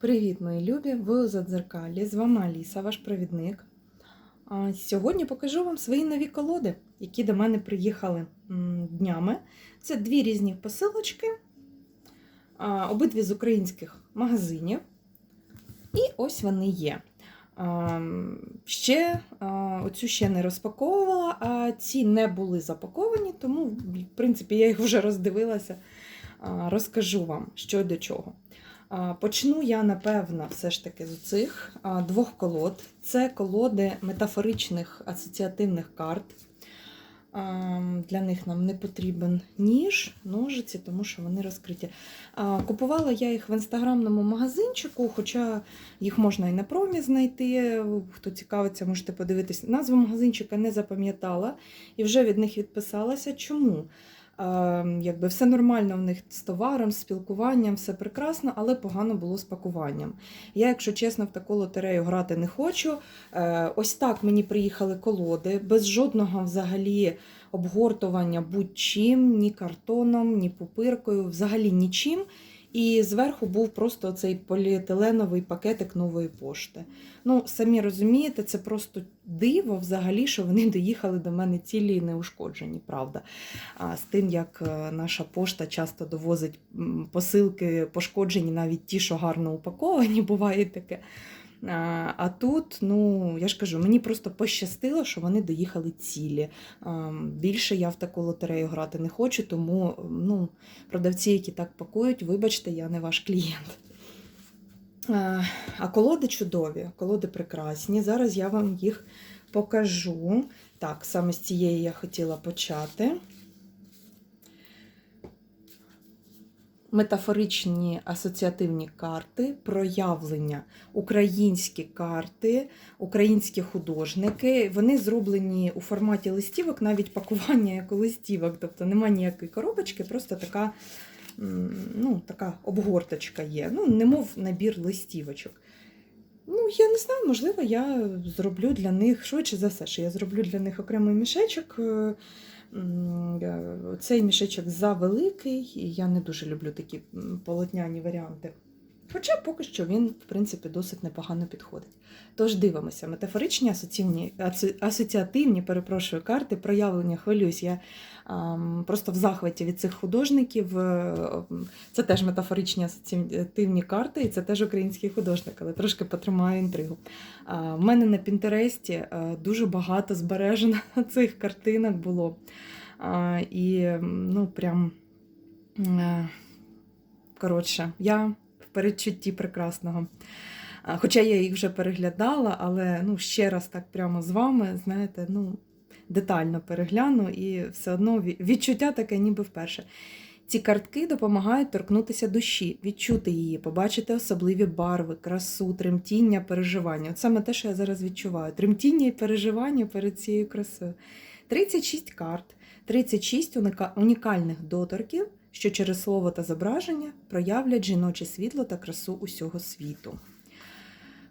Привіт, мої любі! Ви у Задзеркалі. З вами Аліса, ваш провідник. Сьогодні покажу вам свої нові колоди, які до мене приїхали днями. Це дві різні посилочки, обидві з українських магазинів. І ось вони є. Ще оцю ще не розпаковувала, а ці не були запаковані, тому, в принципі, я їх вже роздивилася. Розкажу вам, що до чого. Почну я, напевно, все ж таки з цих двох колод. Це колоди метафоричних асоціативних карт. Для них нам не потрібен ніж, ножиці, тому що вони розкриті. Купувала я їх в інстаграмному магазинчику, хоча їх можна і на промі знайти. Хто цікавиться, можете подивитись. Назву магазинчика не запам'ятала і вже від них відписалася. Чому? Е, якби все нормально в них з товаром, з спілкуванням, все прекрасно, але погано було з пакуванням. Я, якщо чесно, в таку лотерею грати не хочу. Е, ось так мені приїхали колоди, без жодного взагалі обгортування будь-чим, ні картоном, ні пупиркою, взагалі нічим. І зверху був просто цей поліетиленовий пакетик нової пошти. Ну, самі розумієте, це просто диво взагалі, що вони доїхали до мене цілі і неушкоджені, правда. А з тим, як е, наша пошта часто довозить посилки пошкоджені, навіть ті, що гарно упаковані, буває таке. А, тут, ну, я ж кажу, мені просто пощастило, що вони доїхали цілі. Більше я в таку лотерею грати не хочу, тому ну, продавці, які так пакують, вибачте, я не ваш клієнт. А колоди чудові, колоди прекрасні. Зараз я вам їх покажу. Так, саме з цієї я хотіла почати. Метафоричні асоціативні карти, проявлення, українські карти, українські художники. Вони зроблені у форматі листівок, навіть пакування як у листівок. Тобто немає ніякої коробочки, просто така ну, така обгорточка є. Ну, немов набір листівочок. Ну, я не знаю, можливо, я зроблю для них швидше за все, що я зроблю для них окремий мішечок. Е, Цей мішечок завеликий, і я не дуже люблю такі полотняні варіанти. Хоча поки що він, в принципі, досить непогано підходить. Тож дивимося, метафоричні асоціативні, асоціативні перепрошую, карти, проявлення хвилююсь. Я просто в захваті від цих художників. Е, Це теж метафоричні асоціативні карти, і це теж український художник, але трошки потримаю інтригу. А, В мене на Пінтересті е, дуже багато збережено цих картинок було. І ну, прям. е, Коротше, я в передчутті прекрасного. Хоча я їх вже переглядала, але ну, ще раз так прямо з вами, знаєте, ну, детально перегляну, і все одно відчуття таке, ніби вперше. Ці картки допомагають торкнутися душі, відчути її, побачити особливі барви, красу, тремтіння, переживання. От саме те, що я зараз відчуваю: тремтіння і переживання перед цією красою. 36 карт, 36 унікальних доторків, що через слово та зображення проявлять жіноче світло та красу усього світу.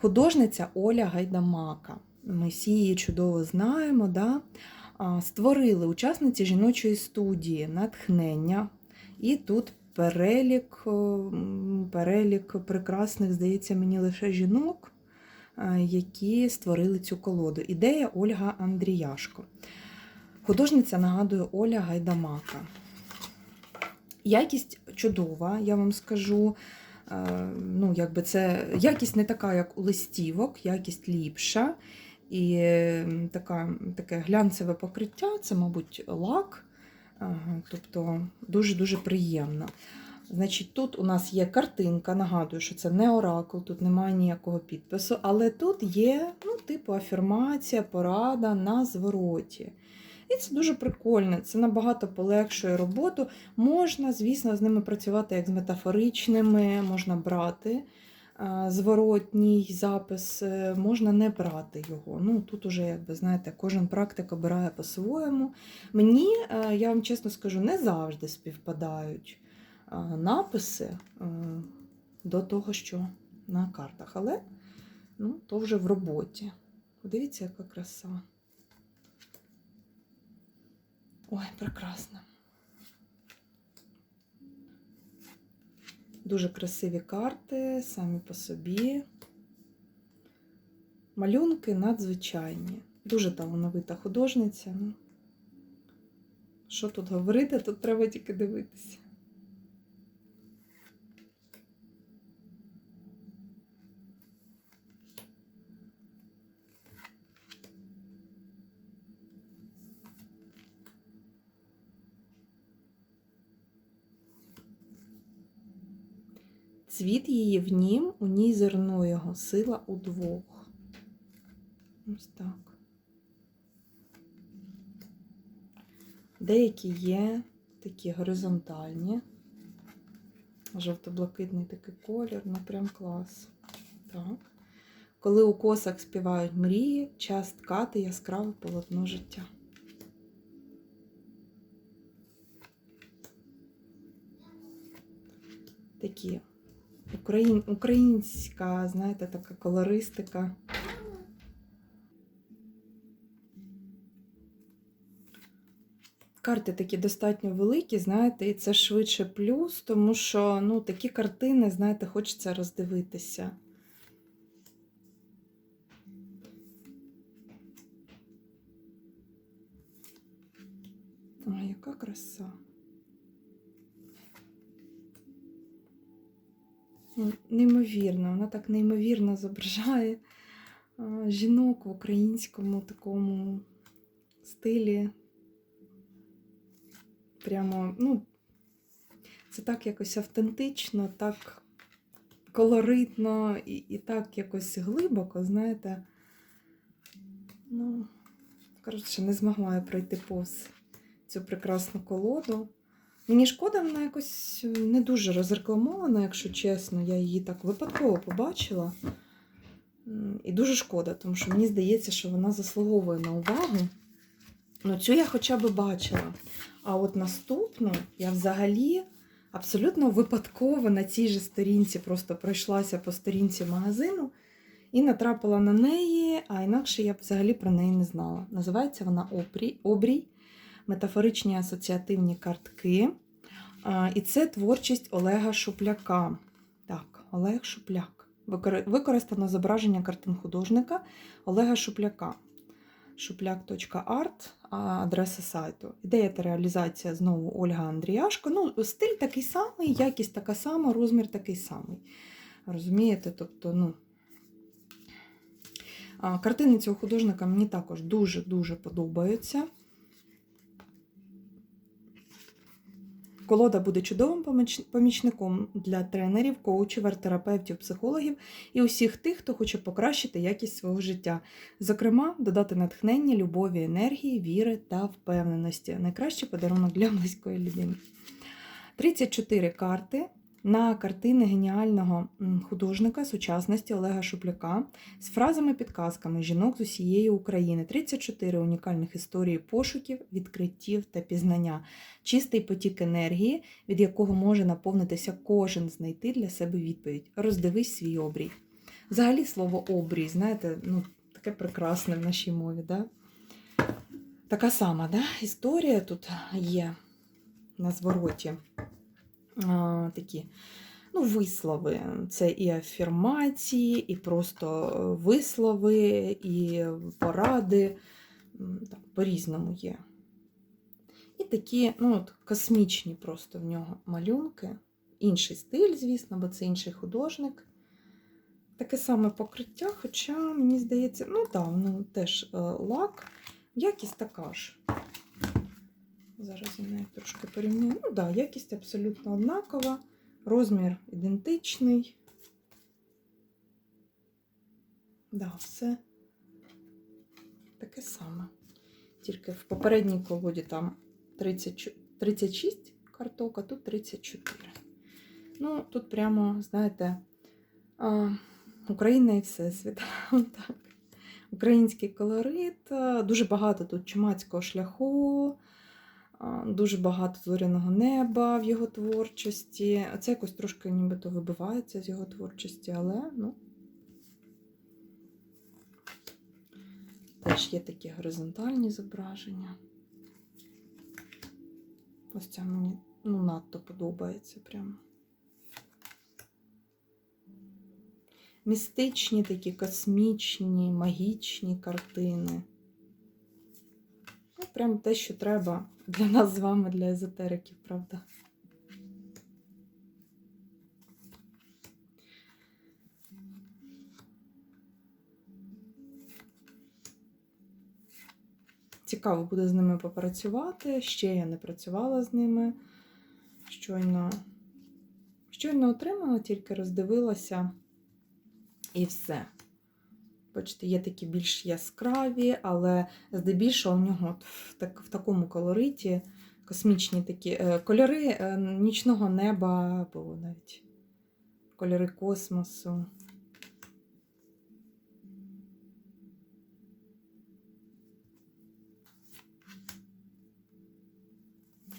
Художниця Оля Гайдамака. Ми всі її чудово знаємо. Да? Створили учасниці жіночої студії натхнення. І тут перелік, перелік прекрасних, здається, мені лише жінок, які створили цю колоду. Ідея Ольга Андріяшко. Художниця нагадує Оля Гайдамака. Якість чудова, я вам скажу. Е, Ну, якби це якість не така, як у листівок, якість ліпша. І така, таке глянцеве покриття це, мабуть, лак. Тобто дуже-дуже приємно. Значить, тут у нас є картинка, нагадую, що це не оракул, тут немає ніякого підпису, але тут є, ну, типу, афірмація, порада на звороті. І це дуже прикольно, це набагато полегшує роботу. Можна, звісно, з ними працювати як з метафоричними, можна брати зворотній запис, е, можна не брати його. Ну, Тут уже, як ви знаєте, кожен практик обирає по-своєму. Мені, е, я вам чесно скажу, не завжди співпадають написи е, до того, що на картах. Але ну, то вже в роботі. Подивіться, яка краса. Ой, прекрасно. Дуже красиві карти, самі по собі. Малюнки надзвичайні. Дуже талановита художниця. Ну, що тут говорити, тут треба тільки дивитися. Цвіт її в нім, у ній зерно його, сила удвох. Ось так. Деякі є такі горизонтальні. Жовто-блакитний такий колір, ну прям клас. Так. Коли у косах співають мрії, час ткати яскраве полотно життя. Такі Україн... українська, знаєте, така колористика. Карти такі достатньо великі, знаєте, і це швидше плюс, тому що ну, такі картини, знаєте, хочеться роздивитися. Ой, яка краса. Неймовірно, вона так неймовірно зображає жінок в українському такому стилі. Прямо, ну, це так якось автентично, так колоритно і, і так якось глибоко, знаєте. Ну, коротше, не змогла я пройти повз цю прекрасну колоду. Мені шкода, вона якось не дуже розрекламована, якщо чесно. Я її так випадково побачила. І дуже шкода, тому що мені здається, що вона заслуговує на увагу. Ну, цю я хоча б бачила. А от наступну я взагалі абсолютно випадково на цій же сторінці просто пройшлася по сторінці магазину і натрапила на неї, а інакше я б взагалі про неї не знала. Називається вона Обрій. Метафоричні асоціативні картки. І це творчість Олега Шупляка. Так, Олег Шупляк. Використано зображення картин художника Олега Шупляка. Шупляк.арт, адреса сайту. Ідея та реалізація знову Ольга Андріяшко. Ну, стиль такий самий, якість така сама, розмір такий самий. Розумієте? Тобто, ну. Картини цього художника мені також дуже-дуже подобаються. Колода буде чудовим помічником для тренерів, коучів, арт-терапевтів, психологів і усіх тих, хто хоче покращити якість свого життя. Зокрема, додати натхнення, любові, енергії, віри та впевненості. Найкращий подарунок для близької людини. 34 карти на картини геніального художника сучасності Олега Шупляка з фразами-підказками жінок з усієї України. 34 унікальних історії пошуків, відкриттів та пізнання. Чистий потік енергії, від якого може наповнитися кожен знайти для себе відповідь. Роздивись свій обрій. Взагалі слово обрій, знаєте, ну, таке прекрасне в нашій мові. Да? Така сама да? історія тут є на звороті. Такі ну, вислови. Це і афірмації, і просто е, вислови, і поради. По-різному є. І такі ну, от, космічні просто в нього малюнки. Інший стиль, звісно, бо це інший художник. Таке саме покриття, хоча, мені здається, ну так, ну, теж е, лак, якість така ж. Зараз я нею трошки порівняю. Ну так, да, якість абсолютно однакова, розмір ідентичний. Да, все таке саме. Тільки в попередній колоді там 30, 36 карток, а тут 34. Ну, тут прямо, знаєте, Україна і Всесвіт. Український колорит, дуже багато тут чумацького шляху, дуже багато зоряного неба в його творчості. Це якось трошки нібито вибивається з його творчості, але ну. Теж є такі горизонтальні зображення. Ось ця мені ну, надто подобається прямо. містичні, такі космічні, магічні картини. Ну, прям те, що треба для нас з вами, для езотериків, правда? Цікаво буде з ними попрацювати. Ще я не працювала з ними. Щойно, щойно отримала, тільки роздивилася і все. Бачите, є такі більш яскраві, але здебільшого в нього в, так, в такому колориті космічні такі е, кольори е, нічного неба, або навіть кольори космосу.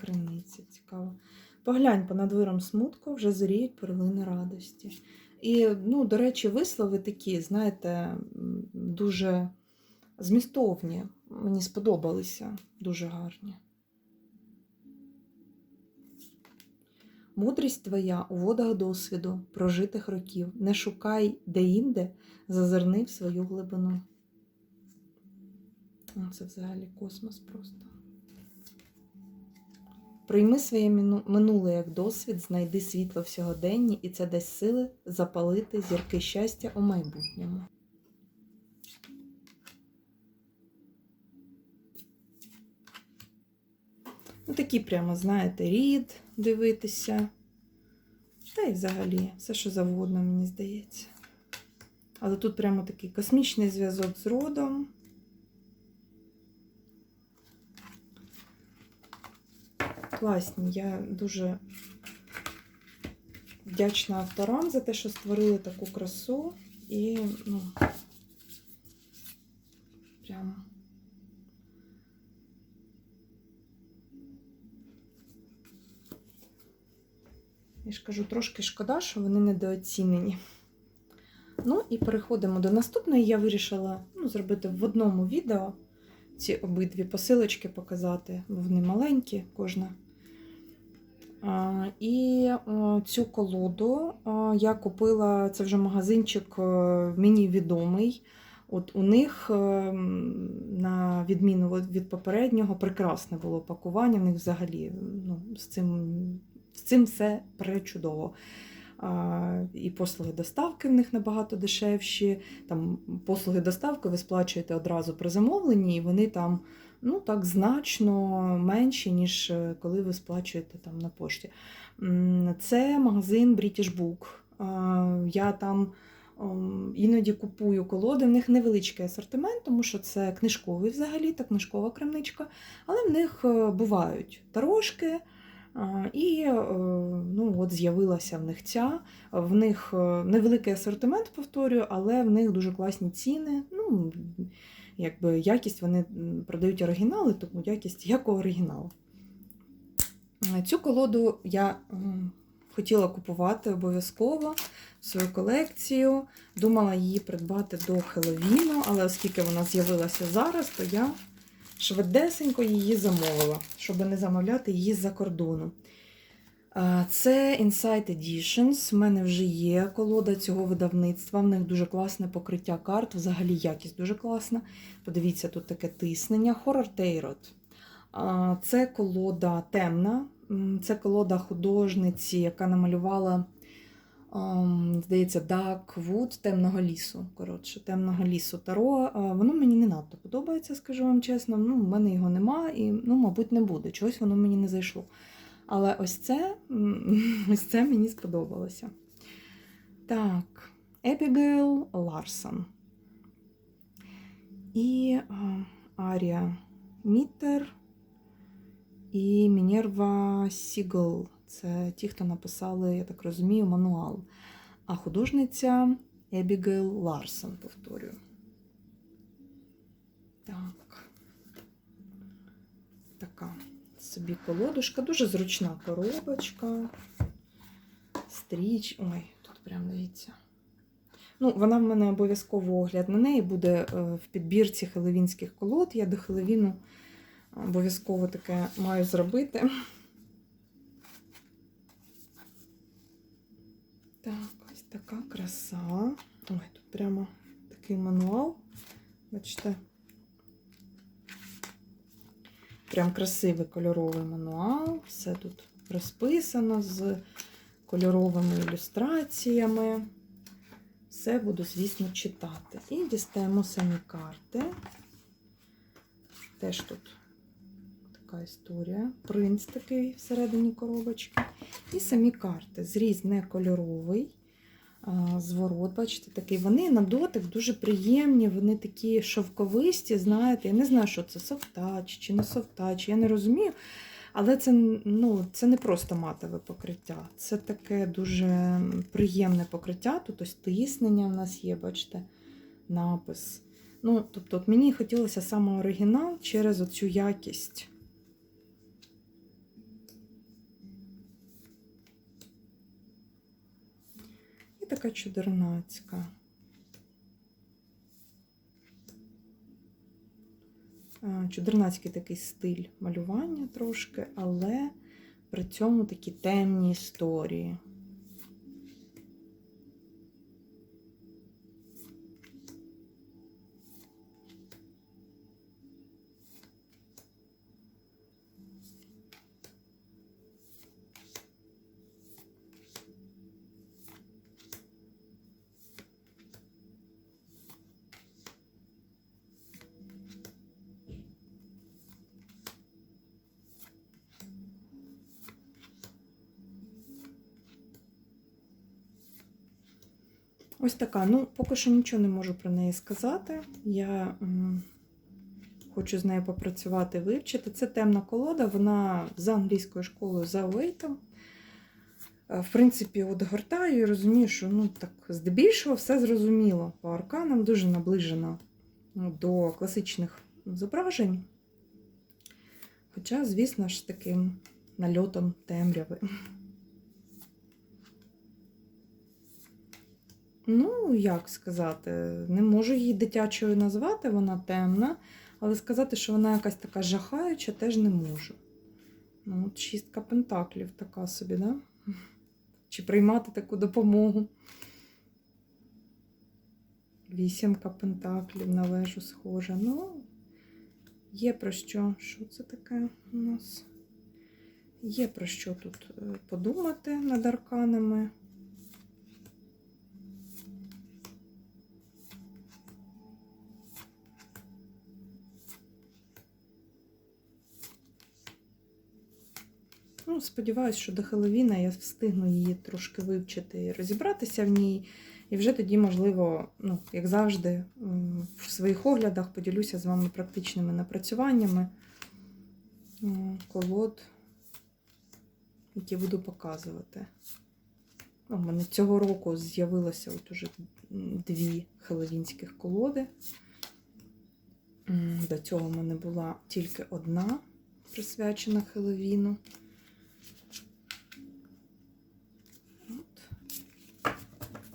Криниця, цікаво. Поглянь понад виром смутку, вже зоріють перлини радості. І, ну, до речі, вислови такі, знаєте, дуже змістовні. Мені сподобалися, дуже гарні. Мудрість твоя у водах досвіду, прожитих років. Не шукай де-інде, зазирни в свою глибину. Це взагалі космос просто. Прийми своє минуле як досвід, знайди світло в сьогоденні, і це дасть сили запалити зірки щастя у майбутньому. Ну, такі прямо, знаєте, рід дивитися. Та й взагалі все, що завгодно, мені здається. Але тут прямо такий космічний зв'язок з родом. Класні. Я дуже вдячна авторам за те, що створили таку красу. І, ну, прямо. Я ж кажу, трошки шкода, що вони недооцінені. Ну і переходимо до наступної. Я вирішила ну, зробити в одному відео ці обидві посилочки показати, бо вони маленькі, кожна. І цю колоду я купила, це вже магазинчик е, мені відомий. От у них, е, на відміну від- від попереднього, прекрасне було пакування. В них взагалі ну, з, цим, з цим все пречудово. І послуги доставки в них набагато дешевші. Там послуги доставки ви сплачуєте одразу при замовленні, і вони там ну, так значно менші, ніж е, коли ви сплачуєте там на пошті. Це магазин British Book. Я там іноді купую колоди. В них невеличкий асортимент, тому що це книжковий взагалі, та книжкова крамничка, але в них е, бувають дорожки. І е, ну, от з'явилася в них ця. В них невеликий асортимент, повторюю, але в них дуже класні ціни. Ну, якби якість вони продають оригінали, тому якість як у оригіналу. Цю колоду я хотіла купувати обов'язково свою колекцію. Думала її придбати до Хеловіну, але оскільки вона з'явилася зараз, то я швидесенько її замовила, щоб не замовляти її з-за кордону. Це Insight Editions. У мене вже є колода цього видавництва. В них дуже класне покриття карт, взагалі якість дуже класна. Подивіться, тут таке тиснення. Horror Tarot. Це колода темна. Це колода художниці, яка намалювала, здається, Dark Wood темного лісу. Коротше, темного лісу Таро. Воно мені не надто подобається, скажу вам чесно. Ну, в мене його нема і, ну, мабуть, не буде. Чогось воно мені не зайшло. Але ось це, ось це мені сподобалося. Так, Епігейл Ларсон. І Арія Міттер і Мінерва Сігл. Це ті, хто написали, я так розумію, мануал. А художниця Ебігейл Ларсон, повторюю. Так. Така собі колодушка, дуже зручна коробочка. Стріч. Ой, тут прям дивіться. Ну, вона в мене обов'язково огляд на неї буде е, в підбірці хелевінських колод. Я до Хелевіну обов'язково таке маю зробити. Так, ось така краса. Ой, тут прямо такий мануал. Бачите. Прям красивий кольоровий мануал. Все тут розписано з кольоровими ілюстраціями. Все буду, звісно, читати. І дістаємо самі карти. Теж тут така історія. Принц такий всередині коробочки. І самі карти. Зріз не кольоровий. Зворот, бачите, такий. Вони на дотик дуже приємні, вони такі шовковисті, знаєте. Я не знаю, що це софтач чи не софтач, я не розумію. Але це, ну, це не просто матове покриття. Це таке дуже приємне покриття. Тут ось тиснення в нас є, бачите, напис. Ну, тобто, от мені хотілося саме оригінал через оцю якість. І така чудернацька. Чудернацький такий стиль малювання трошки, але при цьому такі темні історії. Ось така. Ну, поки що нічого не можу про неї сказати. Я м, хочу з нею попрацювати, вивчити. Це темна колода, вона за англійською школою за Уейтом. Е, В принципі, от гортаю і розумію, що ну, так, здебільшого все зрозуміло. По арканам дуже наближено ну, до класичних зображень. Хоча, звісно ж, таким нальотом темряви. Ну, як сказати, не можу її дитячою назвати, вона темна, але сказати, що вона якась така жахаюча, теж не можу. Ну, от шістка пентаклів така собі, да? Чи приймати таку допомогу? Вісімка пентаклів на вежу схожа. Ну, є про що. Що це таке у нас? Є про що тут е, подумати над арканами. Ну, сподіваюся, що до Хеловіна я встигну її трошки вивчити і розібратися в ній. І вже тоді, можливо, ну, як завжди, в своїх оглядах поділюся з вами практичними напрацюваннями колод, які буду показувати. Ну, У мене цього року з'явилося от уже дві хеловінських колоди. До цього в мене була тільки одна присвячена Хеловіну.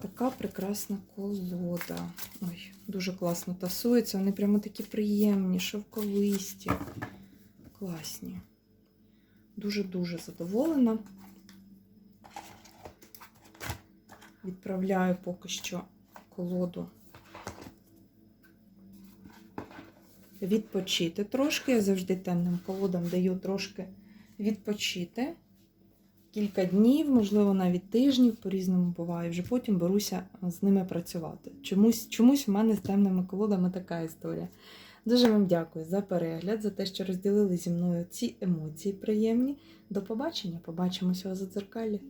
Така прекрасна колода. Ой, дуже класно тасується. Вони прямо такі приємні, шовковисті, класні. Дуже-дуже задоволена. Відправляю поки що колоду відпочити трошки. Я завжди темним колодам даю трошки відпочити. Кілька днів, можливо, навіть тижнів, по-різному буває. Вже потім беруся з ними працювати. Чомусь, чомусь в мене з темними колодами така історія. Дуже вам дякую за перегляд, за те, що розділили зі мною ці емоції приємні. До побачення. Побачимося у задзеркалі.